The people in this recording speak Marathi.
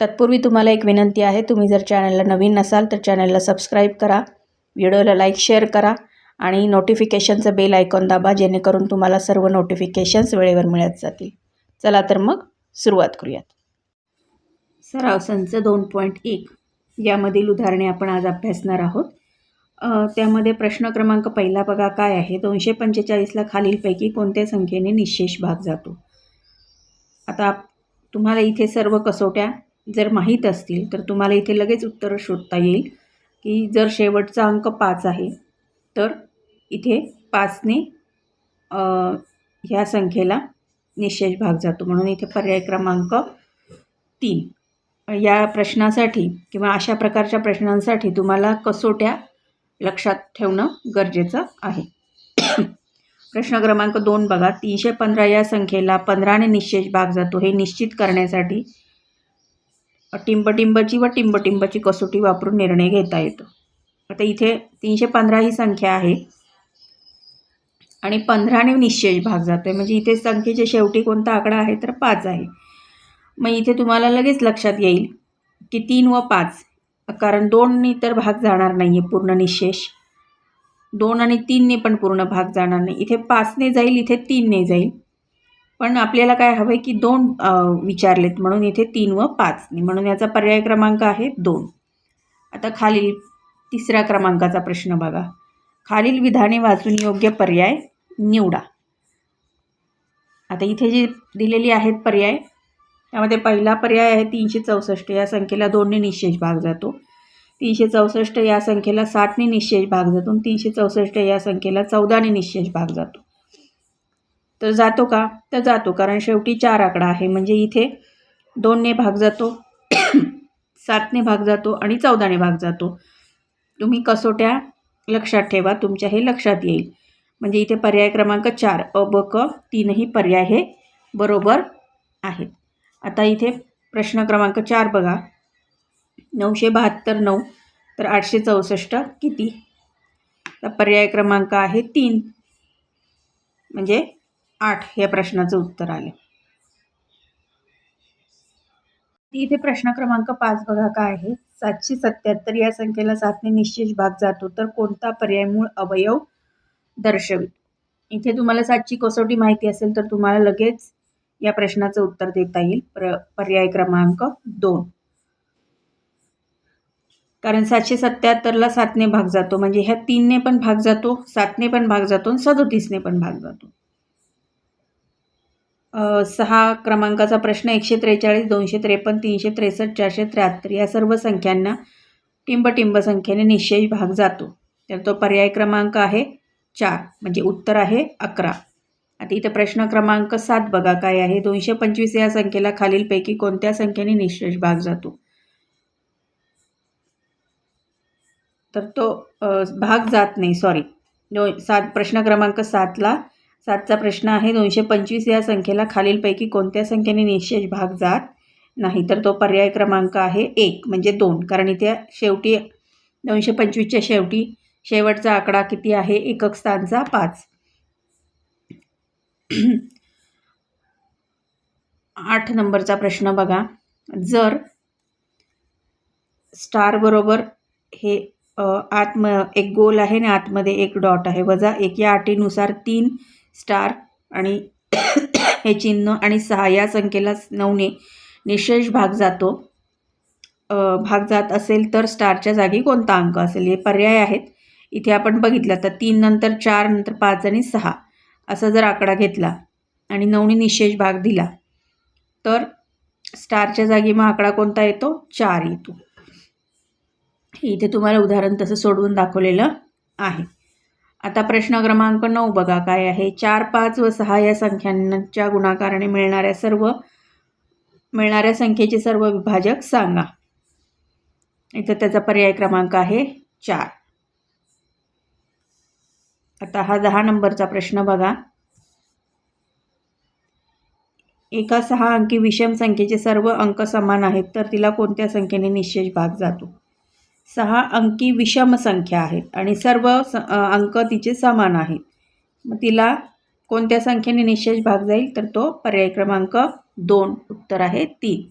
तत्पूर्वी तुम्हाला एक विनंती आहे तुम्ही जर चॅनलला नवीन नसाल तर चॅनलला सबस्क्राईब करा व्हिडिओला लाईक शेअर करा आणि नोटिफिकेशनचं बेल आयकॉन दाबा जेणेकरून तुम्हाला सर्व नोटिफिकेशन्स वेळेवर मिळत जातील. चला तर मग सुरुवात करूयात. सराव संच दोन पॉईंट एक. यामधील उदाहरणे आपण आज अभ्यासणार आहोत. त्यामध्ये प्रश्न क्रमांक पहिला बघा काय आहे. दोनशे पंचेचाळीसला खालीलपैकी कोणत्या संख्येने निशेष भाग जातो? आता आप- तुम्हाला इथे सर्व कसोट्या जर माहीत असतील तर तुम्हाला इथे लगेच उत्तर शोधता येईल की जर शेवटचा अंक पाच आहे तर इथे पाचने ह्या संख्येला निशेष भाग जातो. म्हणून इथे पर्याय क्रमांक तीन. या प्रश्नासाठी किंवा अशा प्रकारच्या प्रश्नांसाठी तुम्हाला कसोट्या लक्षात ठेवणं गरजेचं आहे. प्रश्न क्रमांक दोन बघा. तीनशे पंधरा या संख्येला पंधराने निशेष भाग जातो. हे निश्चित करण्यासाठी टिंबटिंबची व टिंबटिंबची कसोटी वापरून निर्णय घेता येतो. आता इथे तीनशे पंधरा ही संख्या आहे. आणि पंधराने निश्चय भाग जातो आहे म्हणजे इथे संख्येच्या शेवटी कोणता आकडा आहे? तर पाच आहे. मग इथे तुम्हाला लगेच लक्षात येईल की तीन व पाच कारण दोननी तर भाग जाणार नाही आहे पूर्ण निशेष. दोन आणि तीनने पण पूर्ण भाग जाणार नाही. इथे पाचने जाईल इथे तीनने जाईल. पण आपल्याला काय हवं आहे की दोन विचारलेत. म्हणून इथे तीन व पाच. म्हणून याचा पर्याय क्रमांक आहे दोन. आता खालील तिसऱ्या क्रमांकाचा प्रश्न बघा. खालील विधाने वाचून योग्य पर्याय निवडा. आता इथे जी दिलेली आहेत पर्याय त्यामध्ये पहिला पर्याय आहे तीनशे चौसष्ट. या संख्येला दोनने निशेष भाग जातो. तीनशे चौसष्ट या संख्येला सातने निशेष भाग जातो. तीनशे चौसष्ट या संख्येला चौदाने निशेष भाग जातो. तर जातो का? तर जातो. कारण शेवटी चार आकडा आहे. म्हणजे इथे दोनने भाग जातो सातने भाग जातो आणि चौदाने भाग जातो. तुम्ही कसोट्या लक्षात ठेवा. तुमच्या हे लक्षात येईल. म्हणजे इथे पर्याय क्रमांक चार अ ब क तीनही पर्याय हे बरोबर आहेत. आता इथे प्रश्न क्रमांक चार बघा. नऊशे बहात्तर नऊ तर आठशे चौसष्ट किती? पर्याय क्रमांक आहे तीन. म्हणजे आठ या प्रश्नाचं उत्तर आले. इथे प्रश्न क्रमांक पाच बघा काय आहे. सातशे सत्याहत्तर या संख्येला सातने निश्चित भाग जातो. तर कोणता पर्याय मूळ अवयव दर्शवित? इथे तुम्हाला सातची कसोटी माहिती असेल तर तुम्हाला लगेच या प्रश्नाचं उत्तर देता येईल. प्र पर्याय क्रमांक दोन. कारण सातशे सत्याहत्तरला सातने भाग जातो. म्हणजे ह्या तीनने पण भाग जातो सातने पण भाग जातो आणि सदोतीसने पण भाग जातो. सहा क्रमांकाचा प्रश्न एकशे त्रेचाळीस दोनशे त्रेपन्न तीनशे त्रेसष्ट चारशे त्र्याहत्तर या सर्व संख्यांना टिंबटिंब संख्येने निश्चय भाग जातो. तर तो पर्याय क्रमांक आहे चार म्हणजे उत्तर आहे अकरा. आता इथं प्रश्न क्रमांक सात बघा काय आहे. दोनशे पंचवीस या संख्येला खालीलपैकी कोणत्या संख्येने निश्चय भाग जातो? तर तो भाग जात नाही सॉरी दो सात प्रश्न क्रमांक सातला सातचा प्रश्न आहे दोनशे पंचवीस या संख्येला खालीलपैकी कोणत्या संख्येने निश्चय भाग जात नाही? तर तो पर्याय क्रमांक आहे एक म्हणजे दोन. कारण इथे शेवटी दोनशे पंचवीसच्या शेवटी शेवटचा आकडा किती आहे? एकक स्थानचा पाच. आठ नंबरचा प्रश्न बघा. जर स्टार बरोबर हे आत्म आतम एक गोल आहे आणि आतमध्ये एक डॉट आहे. वजा एक या अटीनुसार तीन स्टार आणि हे चिन्ह आणि सहा या संख्येला नऊने निशेष भाग जातो. भाग जात असेल तर स्टारच्या जागी कोणता अंक असेल? हे पर्याय आहेत. इथे आपण बघितलं तर तीन नंतर चार नंतर पाच आणि सहा असा जर आकडा घेतला आणि नऊने निशेष भाग दिला तर स्टारच्या जागी मग आकडा कोणता येतो? चार येतो. इथे तुम्हाला उदाहरण तसं सोडवून दाखवलेलं आहे. आता प्रश्न क्रमांक नऊ बघा काय आहे? चार पाच व सहा या संख्यांच्या गुणाकाराने मिळणाऱ्या सर्व मिळणाऱ्या संख्येचे सर्व विभाजक सांगा. इथं त्याचा पर्याय क्रमांक आहे चार. आता हा दहा नंबरचा प्रश्न बघा. एका सहा अंकी विषम संख्येचे सर्व अंक समान आहेत तर तिला कोणत्या संख्येने निश्चेष भाग जातो? सहा अंकी विषम संख्या आहेत आणि सर्व स अंक तिचे समान आहेत. मग तिला कोणत्या संख्येने निशेष भाग जाईल? तर तो पर्याय क्रमांक दोन उत्तर आहे तीन.